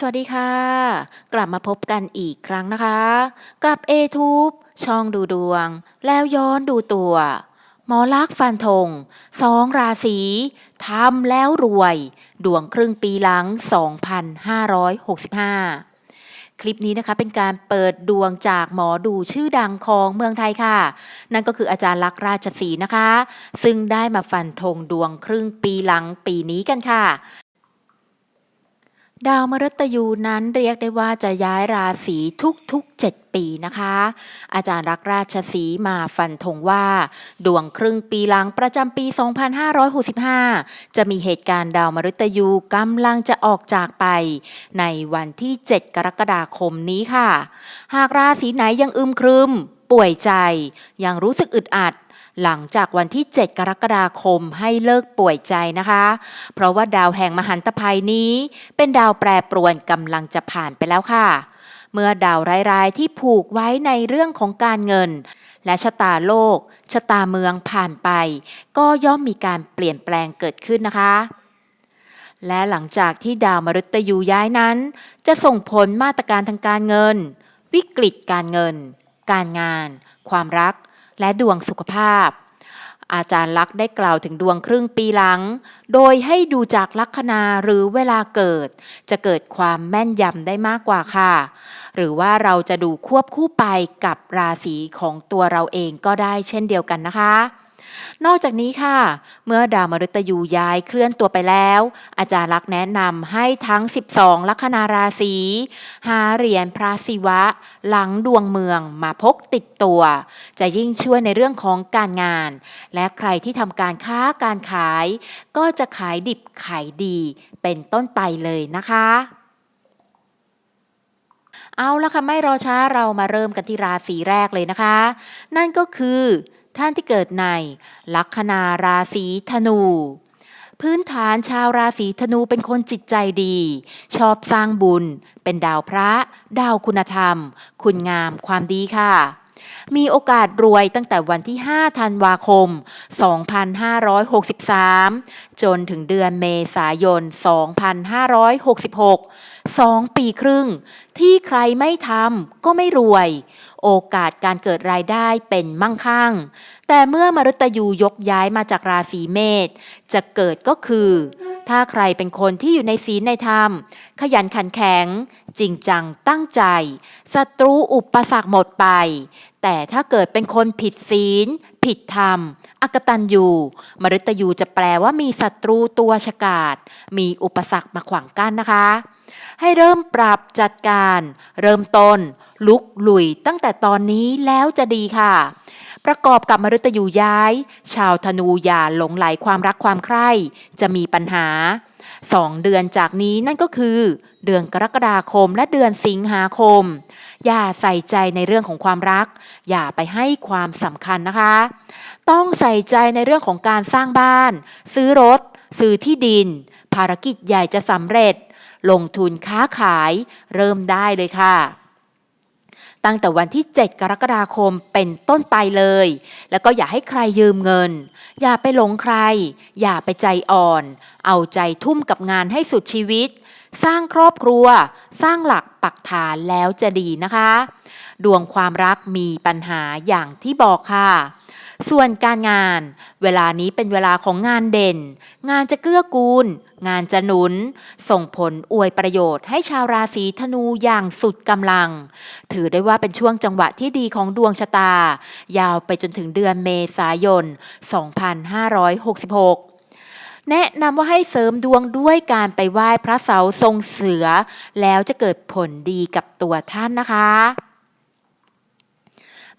สวัสดีค่ะ กลับมาพบกันอีกครั้งนะคะ กับ a t u b e ช่องดูดวง แล้วย้อนดูตัว หมอลักฟันธงสองราศีทำแล้วรวย ดวงครึ่งปีหลัง 2565 คลิปนี้นะคะเป็นการเปิดดวงจากหมอดูชื่อดังของเมืองไทยค่ะ นั่นก็คืออาจารย์ลักษ์ราชสีนะคะ ซึ่งได้มาฟันธงดวงครึ่งปีหลังปีนี้กันค่ะ ดาวมฤตยูนั้นเรียกได้ว่าจะย้ายราศีทุกๆ 7 ปีนะคะ อาจารย์รักราชสีมาฟันธงว่า ดวงครึ่งปีหลังประจำปี 2565 จะมีเหตุการณ์ดาวมฤตยูกำลังจะออกจากไป ในวันที่ 7 กรกฎาคมนี้ค่ะ หากราศีไหนยังอึมครึม ป่วยใจ ยังรู้สึกอึดอัด หลังจากวันที่ 7 กรกฎาคมให้เลิกป่วยใจนะคะ เพราะว่าดาวแห่งมหันตภัยนี้ เป็นดาวแปรปรวนกำลังจะผ่านไปแล้วค่ะ เมื่อดาวร้ายๆที่ผูกไว้ในเรื่องของการเงิน และชะตาโลก ชะตาเมืองผ่านไป ก็ย่อมมีการเปลี่ยนแปลงเกิดขึ้นนะคะและหลังจากที่ดาวมฤตยูย้ายนั้น จะส่งผลมาตรการทางการเงิน วิกฤตการเงิน การงาน ความรัก และดวงสุขภาพ อาจารย์ลักษ์ได้กล่าวถึงดวงครึ่งปีหลัง โดยให้ดูจากลัคนาหรือเวลาเกิด จะเกิดความแม่นยำได้มากกว่าค่ะ หรือว่าเราจะดูควบคู่ไปกับราศีของตัวเราเองก็ได้เช่นเดียวกันนะคะ นอกจากนี้ค่ะ เมื่อดาวมฤตยูย้ายเคลื่อนตัวไปแล้ว อาจารย์ลักษ์แนะนำให้ทั้ง 12 ลัคนาราศีหาเหรียญพระศิวะ หลังดวงเมืองมาพกติดตัว จะยิ่งช่วยในเรื่องของการงาน และใครที่ทำการค้าการขาย ก็จะขายดิบขายดีเป็นต้นไปเลยนะคะเอาละค่ะไม่รอช้าเรามาเริ่มกันที่ราศีแรกเลยนะคะ นั่นก็คือ ท่านที่เกิดใน ลัคนาราศีธนู พื้นฐานชาวราศีธนูเป็นคนจิตใจดี ชอบสร้างบุญ เป็นดาวพระ ดาวคุณธรรม คุณงามความดีค่ะ มีโอกาสรวยตั้งแต่วันที่ 5 ธันวาคม 2563 จนถึงเดือนเมษายน 2566 2 ปีครึ่ง ที่ใครไม่ทำก็ไม่รวย โอกาสการเกิดรายได้เป็นมั่งคั่ง แต่เมื่อมฤตยูยกย้ายมาจากราศีเมษจะเกิดก็คือ ถ้าใครเป็นคนที่อยู่ในศีลในธรรม ขยันขันแข็ง จริงจังตั้งใจศัตรูอุปสรรคหมดไป แต่ถ้าเกิดเป็นคนผิดศีล ผิดธรรม อกตันยูมฤตยูจะแปลว่ามีศัตรูตัวฉกาจมีอุปสรรคมาขวางกั้นนะคะ ให้เริ่มปรับจัดการ เริ่มต้น ลุกลุยตั้งแต่ตอนนี้แล้วจะดีค่ะ ประกอบกับมฤตยูย้าย ชาวธนูอย่าหลงไหลความรักความใคร่จะมีปัญหาสองเดือนจากนี้นั่นก็คือ เดือนกรกฎาคมและเดือนสิงหาคม อย่าใส่ใจในเรื่องของความรัก อย่าไปให้ความสำคัญนะคะ ต้องใส่ใจในเรื่องของการสร้างบ้าน ซื้อรถ ซื้อที่ดิน ภารกิจใหญ่จะสำเร็จ ลงทุนค้าขาย เริ่มได้เลยค่ะ ตั้งแต่วันที่ 7 กรกฎาคมเป็นต้นไปเลย แล้วก็อย่าให้ใครยืมเงิน อย่าไปหลงใคร อย่าไปใจอ่อน เอาใจทุ่มกับงานให้สุดชีวิต สร้างครอบครัว สร้างหลักปักฐานแล้วจะดีนะคะ ดวงความรักมีปัญหาอย่างที่บอกค่ะส่วนการงาน เวลานี้เป็นเวลาของงานเด่น งานจะเกื้อกูล งานจะหนุน ส่งผลอวยประโยชน์ให้ชาวราศีธนูอย่างสุดกำลัง ถือได้ว่าเป็นช่วงจังหวะที่ดีของดวงชะตา ยาวไปจนถึงเดือนเมษายน 2566แนะนำว่าให้เสริมดวงด้วยการไปไหว้พระเสาทรงเสือ แล้วจะเกิดผลดีกับตัวท่านนะคะ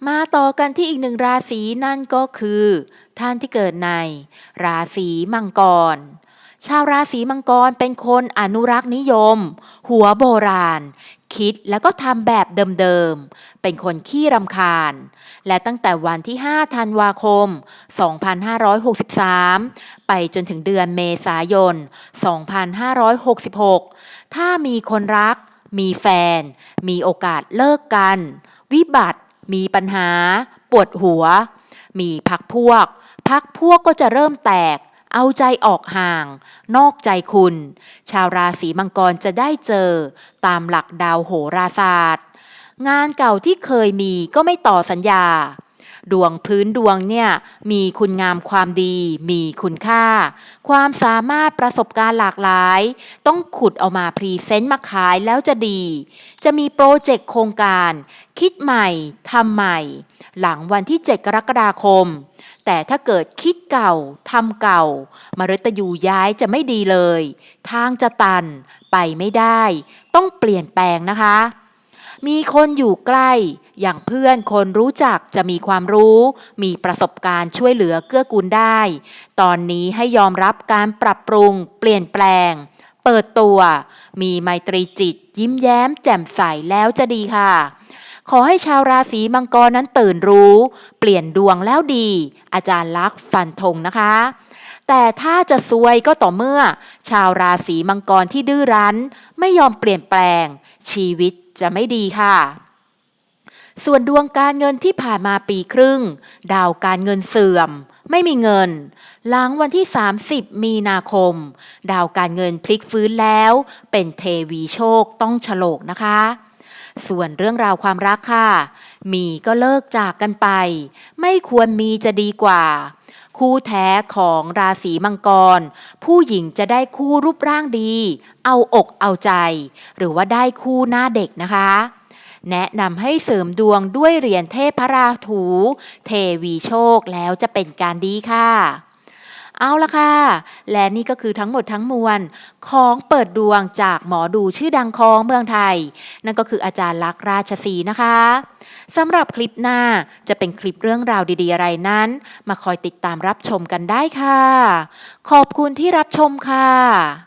มาต่อกันที่อีกหนึ่งราศีนั่นก็คือ ท่านที่เกิดใน ราศีมังกร ชาวราศีมังกรเป็นคนอนุรักษ์นิยม หัวโบราณ คิดแล้วก็ทำแบบเดิมๆ เป็นคนขี้รำคาญ และตั้งแต่วันที่ 5 ธันวาคม 2563 ไปจนถึงเดือนเมษายน 2566 ถ้ามีคนรัก มีแฟน มีโอกาสเลิกกัน วิบัติ มีปัญหา ปวดหัว มีพักพวก พักพวกก็จะเริ่มแตก เอาใจออกห่าง นอกใจคุณ ชาวราศีมังกรจะได้เจอ ตามหลักดาวโหราศาสตร์ งานเก่าที่เคยมีก็ไม่ต่อสัญญา ดวงพื้นดวงเนี่ยมีคุณงามความดี มีคุณค่า ความสามารถประสบการณ์หลากหลาย ต้องขุดเอามาพรีเซนต์มาขายแล้วจะดี จะมีโปรเจกต์โครงการ คิดใหม่ทำใหม่ หลังวันที่ 7 กรกฎาคม แต่ถ้าเกิดคิดเก่าทำเก่ามฤตยูย้ายจะไม่ดีเลย ทางจะตันไปไม่ได้ ต้องเปลี่ยนแปลงนะคะ มีคนอยู่ใกล้ อย่างเพื่อนคนรู้จักจะมีความรู้ มีประสบการณ์ช่วยเหลือเกื้อกูลได้ ตอนนี้ให้ยอมรับการปรับปรุง เปลี่ยนแปลง เปิดตัว มีไมตรีจิต ยิ้มแย้มแจ่มใสแล้วจะดีค่ะ ขอให้ชาวราศีมังกรนั้นตื่นรู้ เปลี่ยนดวงแล้วดี อาจารย์ลักษณ์ฟันธงนะคะ แต่ถ้าจะซวยก็ต่อเมื่อ ชาวราศีมังกรที่ดื้อรั้น ไม่ยอมเปลี่ยนแปลง ชีวิตจะไม่ดีค่ะส่วนดวงการเงินที่ผ่านมาปีครึ่ง ดาวการเงินเสื่อม ไม่มีเงิน หลังวันที่ 30 มีนาคม ดาวการเงินพลิกฟื้นแล้ว เป็นเทวีโชคต้องฉลกนะคะ ส่วนเรื่องราวความรักค่ะ มีก็เลิกจากกันไป ไม่ควรมีจะดีกว่า คู่แท้ของราศีมังกร ผู้หญิงจะได้คู่รูปร่างดี เอาอกเอาใจ หรือว่าได้คู่หน้าเด็กนะคะแนะนำให้เสริมดวงด้วยเหรียญเทพราถู เทวีโชคแล้วจะเป็นการดีค่ะ เอาละค่ะ และนี่ก็คือทั้งหมดทั้งมวลของเปิดดวงจากหมอดูชื่อดังของเมืองไทย นั่นก็คืออาจารย์ลักษ์ราชสีนะคะสำหรับคลิปหน้าจะเป็นคลิปเรื่องราวดีๆ อะไรนั้น มาคอยติดตามรับชมกันได้ค่ะ ขอบคุณที่รับชมค่ะ